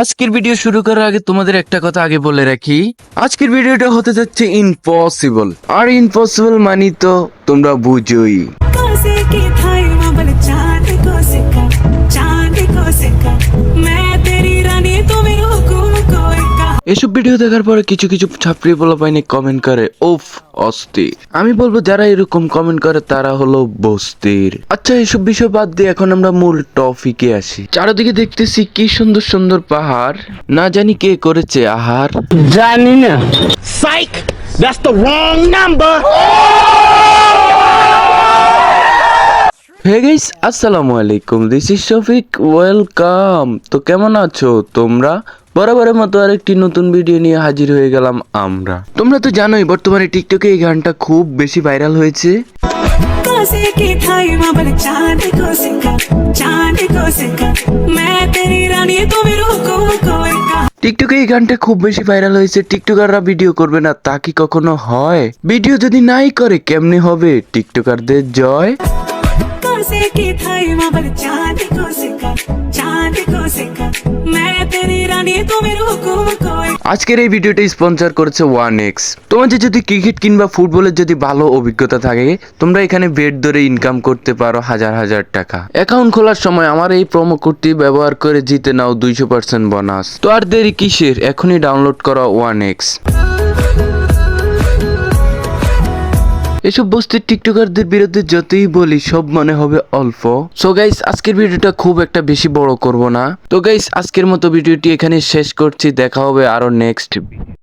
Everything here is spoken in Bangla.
আজকের ভিডিও শুরু করার আগে তোমাদের একটা কথা আগে বলে রাখি। আজকের ভিডিওটা হতে যাচ্ছে ইম্পসিবল আর ইম্পসিবল মানি তো তোমরা বুঝোই। এসব ভিডিও দেখার পরে কিছু কিছু ছাপড়ি বলা পাইনি কমেন্ট করে ওফ অস্থির। আমি বলব যারা এরকম কমেন্ট করে তারা হলো বস্তির। আচ্ছা এসব বিষয় বাদ দিয়ে এখন আমরা মূল টপিকে আসি। চারিদিকে দেখতেছি কি সুন্দর সুন্দর পাহাড়। না জানি কে করেছে আহার। জানি না। Psych that's the wrong number hey guys আসসালামু আলাইকুম দিস ইজ শফিক ওয়েলকাম তো কেমন আছো তোমরা? বরাবরের মতো আরেকটি নতুন ভিডিও নিয়ে হাজির হয়ে গেলাম আমরা। তোমরা তো জানোই বর্তমানে টিকটকে এই গানটা খুব বেশি ভাইরাল হয়েছে। টিকটকে এই গানটা খুব বেশি ভাইরাল হয়েছে টিকটকাররা ভিডিও করবে না তা কি কখনো হয়? ভিডিও যদি নাই করে কেমনে হবে? টিকটকারদের জয়। আজকের এই ভিডিওটা স্পন্সর করেছে ওয়ান এক্স তোমাদের যদি ক্রিকেট কিংবা ফুটবলের যদি ভালো অভিজ্ঞতা থাকে, তোমরা এখানে বেড ধরে ইনকাম করতে পারো হাজার হাজার টাকা। অ্যাকাউন্ট খোলার সময় আমার এই প্রোমো কোডটি ব্যবহার করে জিতে নাও দুইশো পার্সেন্ট বোনাস তো আর দেরি কিসের? এখনই ডাউনলোড করা ওয়ান এক্স এসব বস্তির টিকটকারদের বিরুদ্ধে যতই বলি, সব মনে হবে অল্প। সো গাইস আজকের ভিডিওটা খুব একটা বেশি বড় করব না। তো গাইস আজকের মতো ভিডিওটি এখানে শেষ করছি। দেখা হবে আরও নেক্সট